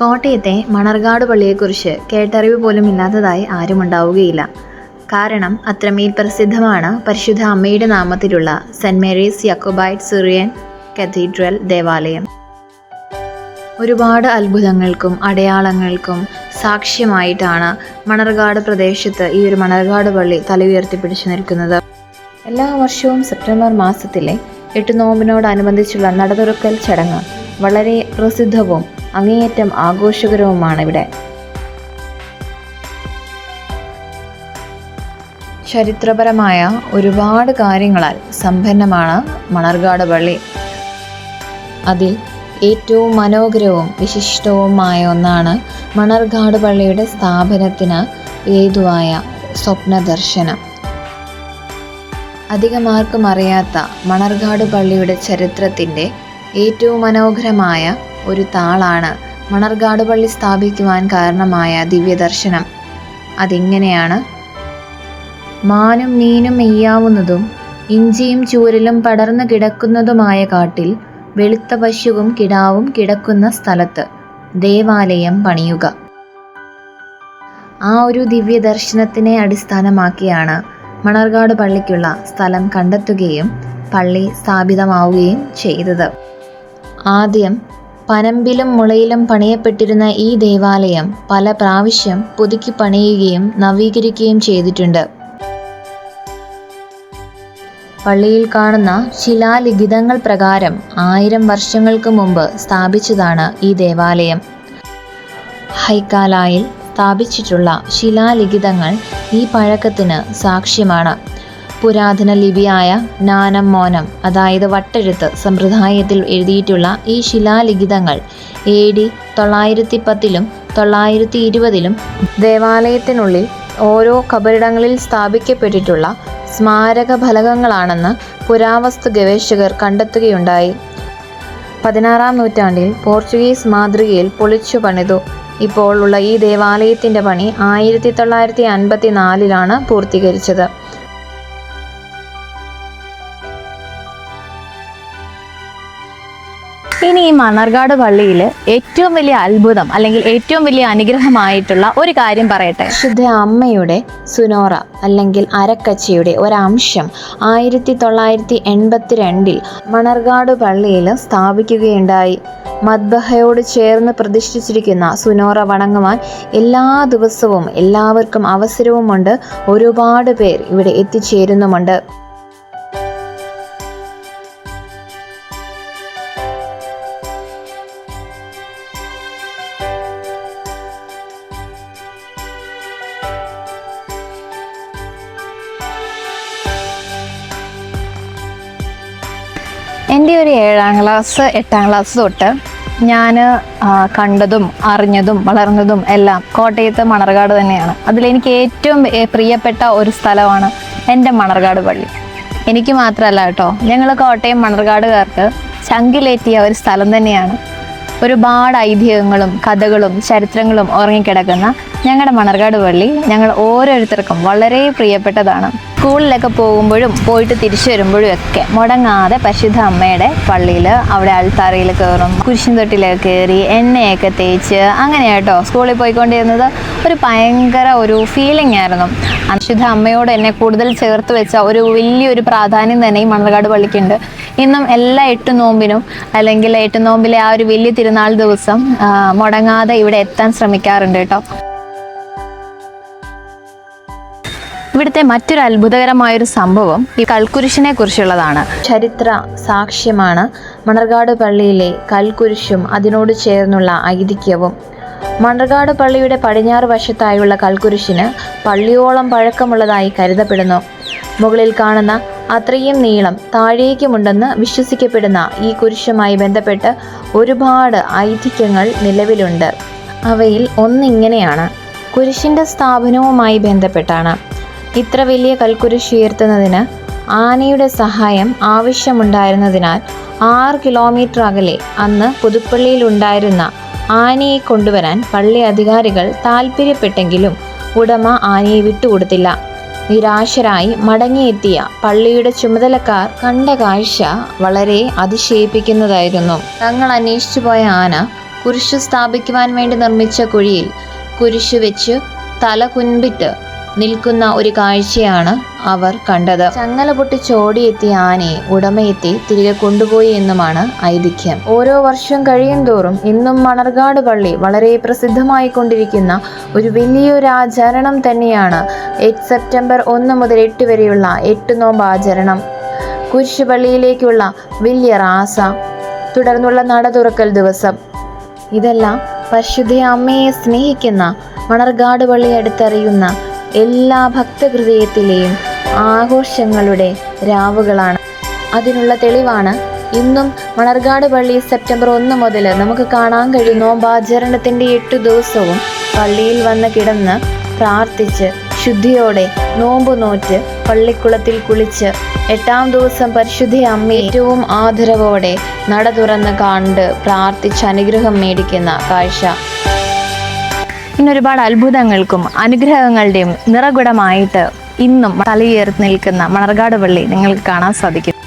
കോട്ടയത്തെ മണർകാട് പള്ളിയെക്കുറിച്ച് കേട്ടറിവ് പോലും ഇല്ലാത്തതായി ആരുമുണ്ടാവുകയില്ല. കാരണം അത്രമേൽ പ്രസിദ്ധമാണ് പരിശുദ്ധ അമ്മയുടെ നാമത്തിലുള്ള Saint Mary's Jacobite Syrian cathedral ദേവാലയം. ഒരുപാട് അത്ഭുതങ്ങൾക്കും അടയാളങ്ങൾക്കും സാക്ഷ്യമായിട്ടാണ് മണർകാട് പ്രദേശത്ത് ഈ ഒരു മണർകാട് പള്ളി തല ഉയർത്തിപ്പിടിച്ചു നിൽക്കുന്നത്. എല്ലാ വർഷവും സെപ്റ്റംബർ മാസത്തിലെ എട്ട് നോമ്പിനോടനുബന്ധിച്ചുള്ള നടതുറക്കൽ ചടങ്ങ് വളരെ പ്രസിദ്ധവും അങ്ങേയറ്റം ആഘോഷകരവുമാണ് ഇവിടെ ചരിത്രപരമായ ഒരുപാട് കാര്യങ്ങളാൽ സമ്പന്നമാണ് മണർകാട് പള്ളി. അതിൽ ഏറ്റവും മനോഹരവും വിശിഷ്ടവുമായ ഒന്നാണ് മണർകാട് പള്ളിയുടെ സ്ഥാപനത്തിന് ഏതുവായ സ്വപ്നദർശനം. അധികമാർക്കും അറിയാത്ത മണർകാട് പള്ളിയുടെ ചരിത്രത്തിന്റെ ഏറ്റവും മനോഹരമായ ഒരു താളാണ്. മണർകാട് പള്ളി സ്ഥാപിക്കുവാൻ കാരണമായ ദിവ്യദർശനം. അതിങ്ങനെയാണ്? മാനും മീനും മെയ്യാവുന്നതും ഇഞ്ചിയും ചൂരലും പടർന്നു കിടക്കുന്നതുമായ കാട്ടിൽ വെളുത്ത പശുവും കിടാവും കിടക്കുന്ന സ്ഥലത്ത് ദേവാലയം പണിയുക. ആ ഒരു ദിവ്യ ദർശനത്തിനെ അടിസ്ഥാനമാക്കിയാണ് മണർകാട് പള്ളിക്കുള്ള സ്ഥലം കണ്ടെത്തുകയും പള്ളി സ്ഥാപിതമാവുകയും ചെയ്തത്. ആദ്യം പനമ്പിലും മുളയിലും പണിയപ്പെട്ടിരുന്ന ഈ ദേവാലയം പല പ്രാവശ്യം പുതുക്കി പണിയുകയും നവീകരിക്കുകയും ചെയ്തിട്ടുണ്ട്. പള്ളിയിൽ കാണുന്ന ശിലാലിഖിതങ്ങൾ പ്രകാരം ആയിരം വർഷങ്ങൾക്ക് മുമ്പ് സ്ഥാപിച്ചതാണ് ഈ ദേവാലയം. ഹൈക്കാലായിൽ സ്ഥാപിച്ചിട്ടുള്ള ശിലാലിഖിതങ്ങൾ ഈ പഴക്കത്തിന് സാക്ഷ്യമാണ്. പുരാതന ലിപിയായ നാനം മോനം അതായത് വട്ടെഴുത്ത് സമ്പ്രദായത്തിൽ എഴുതിയിട്ടുള്ള ഈ ശിലാലിഖിതങ്ങൾ എ ഡി തൊള്ളായിരത്തി പത്തിലും തൊള്ളായിരത്തി ഇരുപതിലും ദേവാലയത്തിനുള്ളിൽ ഓരോ കബറിടങ്ങളിൽ സ്ഥാപിക്കപ്പെട്ടിട്ടുള്ള സ്മാരക ഫലകങ്ങളാണെന്ന് പുരാവസ്തു ഗവേഷകർ കണ്ടെത്തുകയുണ്ടായി. പതിനാറാം നൂറ്റാണ്ടിൽ പോർച്ചുഗീസ് മാതൃകയിൽ പൊളിച്ചു പണിതു. ഇപ്പോൾ ഉള്ള ഈ ദേവാലയത്തിന്റെ പണി ആയിരത്തി തൊള്ളായിരത്തി അൻപത്തി നാലിലാണ് പൂർത്തീകരിച്ചത്. ഇനി ഈ മണർകാട് പള്ളിയിൽ ഏറ്റവും വലിയ അത്ഭുതം അല്ലെങ്കിൽ ഏറ്റവും വലിയ അനുഗ്രഹമായിട്ടുള്ള ഒരു കാര്യം പറയട്ടെ. ശുദ്ധ അമ്മയുടെ സുനോറ അല്ലെങ്കിൽ അരക്കച്ചയുടെ ഒരംശം ആയിരത്തി തൊള്ളായിരത്തി എൺപത്തി രണ്ടിൽ മണർകാട് പള്ളിയിൽ സ്ഥാപിക്കുകയുണ്ടായി. മദ്ബഹയോട് ചേർന്ന് പ്രതിഷ്ഠിച്ചിരിക്കുന്ന സുനോറ വണങ്ങുവാൻ എല്ലാ ദിവസവും എല്ലാവർക്കും അവസരവുമുണ്ട്. ഒരുപാട് പേർ ഇവിടെ എത്തിച്ചേരുന്നുമുണ്ട്. എന്റെ ഒരു ഏഴാം ക്ലാസ് എട്ടാം ക്ലാസ് തൊട്ട് ഞാൻ കണ്ടതും അറിഞ്ഞതും വളർന്നതും എല്ലാം കോട്ടയത്ത് മണർകാട് തന്നെയാണ്. അതിലെനിക്ക് ഏറ്റവും പ്രിയപ്പെട്ട ഒരു സ്ഥലമാണ് എന്റെ മണർകാട് പള്ളി. എനിക്ക് മാത്രമല്ല കേട്ടോ ഞങ്ങൾ കോട്ടയം മണർകാടുകാർക്ക് ചങ്കിലേറ്റിയ ഒരു സ്ഥലം തന്നെയാണ്. ഒരുപാട് ഐതിഹ്യങ്ങളും കഥകളും ചരിത്രങ്ങളും ഉറങ്ങിക്കിടക്കുന്ന ഞങ്ങളുടെ മണർകാട് പള്ളി ഞങ്ങൾ ഓരോരുത്തർക്കും വളരെ പ്രിയപ്പെട്ടതാണ്. സ്കൂളിലൊക്കെ പോകുമ്പോഴും പോയിട്ട് തിരിച്ചു വരുമ്പോഴും ഒക്കെ മുടങ്ങാതെ പരിശുദ്ധ അമ്മയുടെ പള്ളിയിൽ അവിടെ അൾത്താറയിൽ കയറും കുരിശിൻ തൊട്ടിലൊക്കെ കയറി എണ്ണയൊക്കെ തേച്ച് അങ്ങനെ കേട്ടോ സ്കൂളിൽ പോയിക്കൊണ്ടിരുന്നത്. ഒരു ഭയങ്കര ഒരു ഫീലിംഗ് ആയിരുന്നു. പരിശുദ്ധ അമ്മയോട് എന്നെ കൂടുതൽ ചേർത്ത് വെച്ച ഒരു വലിയൊരു പ്രാധാന്യം തന്നെ ഈ മണർകാട് പള്ളിക്കുണ്ട്. ഇന്നും എല്ലാ എട്ട് നോമ്പിനും അല്ലെങ്കിൽ എട്ട് നോമ്പിലെ ആ ഒരു വലിയ തിരുനാൾ ദിവസം മുടങ്ങാതെ ഇവിടെ എത്താൻ ശ്രമിക്കാറുണ്ട് കേട്ടോ. ഇവിടുത്തെ മറ്റൊരു അത്ഭുതകരമായൊരു സംഭവം ഈ കൽക്കുരിശിനെ കുറിച്ചുള്ളതാണ്. ചരിത്ര സാക്ഷ്യമാണ്. മണർകാട് പള്ളിയിലെ കൽക്കുരിശും അതിനോട് ചേർന്നുള്ള ഐതിഹ്യവും. മണർകാട് പള്ളിയുടെ പടിഞ്ഞാറ് വശത്തായുള്ള കൽക്കുരിശിന് പള്ളിയോളം പഴക്കമുള്ളതായി കരുതപ്പെടുന്നു. മുകളിൽ കാണുന്ന അത്രയും നീളം താഴേക്കുമുണ്ടെന്ന് വിശ്വസിക്കപ്പെടുന്ന ഈ കുരിശുമായി ബന്ധപ്പെട്ട് ഒരുപാട് ഐതിഹ്യങ്ങൾ നിലവിലുണ്ട്. അവയിൽ ഒന്നിങ്ങനെയാണ്. കുരിശിന്റെ സ്ഥാപനവുമായി ബന്ധപ്പെട്ടാണ്. ഇത്ര വലിയ കൽക്കുരിശ് ഉയർത്തുന്നതിന് ആനയുടെ സഹായം ആവശ്യമുണ്ടായിരുന്നതിനാൽ ആറ് കിലോമീറ്റർ അകലെ അന്ന് പുതുപ്പള്ളിയിൽ ഉണ്ടായിരുന്ന ആനയെ കൊണ്ടുവരാൻ പള്ളി അധികാരികൾ താൽപ്പര്യപ്പെട്ടെങ്കിലും ഉടമ ആനയെ വിട്ടുകൊടുത്തില്ല. നിരാശരായി മടങ്ങിയെത്തിയ പള്ളിയുടെ ചുമതലക്കാർ കണ്ട കാഴ്ച വളരെ അതിശയിപ്പിക്കുന്നതായിരുന്നു. തങ്ങൾ അന്വേഷിച്ചു പോയ ആന കുരിശു സ്ഥാപിക്കുവാൻ വേണ്ടി നിർമ്മിച്ച കുഴിയിൽ കുരിശു വെച്ച് തല കുൻപിട്ട് നിൽക്കുന്ന ഒരു കാഴ്ചയാണ് അവർ കണ്ടത്. ചങ്ങല പൊട്ടി ചോടിയെത്തിയ ആനയെ ഉടമയെത്തി തിരികെ കൊണ്ടുപോയി എന്നുമാണ് ഐതിഹ്യം. ഓരോ വർഷം കഴിയും തോറും ഇന്നും മണർകാട് പള്ളി വളരെ പ്രസിദ്ധമായി കൊണ്ടിരിക്കുന്ന ഒരു വലിയൊരു ആചരണം തന്നെയാണ് എട്ട് സെപ്റ്റംബർ ഒന്ന് മുതൽ എട്ട് വരെയുള്ള എട്ട് നോമ്പ് ആചരണം. കുരിശുപള്ളിയിലേക്കുള്ള വലിയ റാസ തുടർന്നുള്ള നട തുറക്കൽ ദിവസം. ഇതെല്ലാം പരിശുദ്ധ അമ്മയെ സ്നേഹിക്കുന്ന മണർകാട് പള്ളി അടുത്തറിയുന്ന എല്ലാ ഭക്തഹൃദയത്തിലെയും ആഘോഷങ്ങളുടെ രാവുകളാണ്. അതിനുള്ള തെളിവാണ് ഇന്നും മണർകാട് പള്ളി സെപ്റ്റംബർ ഒന്ന് മുതൽ നമുക്ക് കാണാൻ കഴിയും നോമ്പാചരണത്തിന്റെ എട്ട് ദിവസവും പള്ളിയിൽ വന്ന് കിടന്ന് പ്രാർത്ഥിച്ച് ശുദ്ധിയോടെ നോമ്പ് നോറ്റ് പള്ളിക്കുളത്തിൽ കുളിച്ച് എട്ടാം ദിവസം പരിശുദ്ധ അമ്മ ഏറ്റവും ആദരവോടെ നട തുറന്ന് കണ്ട് പ്രാർത്ഥിച്ച് അനുഗ്രഹം മേടിക്കുന്ന കാഴ്ച. ഇന്ന് ഒരുപാട് അത്ഭുതങ്ങൾക്കും അനുഗ്രഹങ്ങളുടെയും നിറകുടമായിട്ട് ഇന്നും തലയുയർത്തി നിൽക്കുന്ന മണർകാട് പള്ളി നിങ്ങൾക്ക് കാണാൻ സാധിക്കും.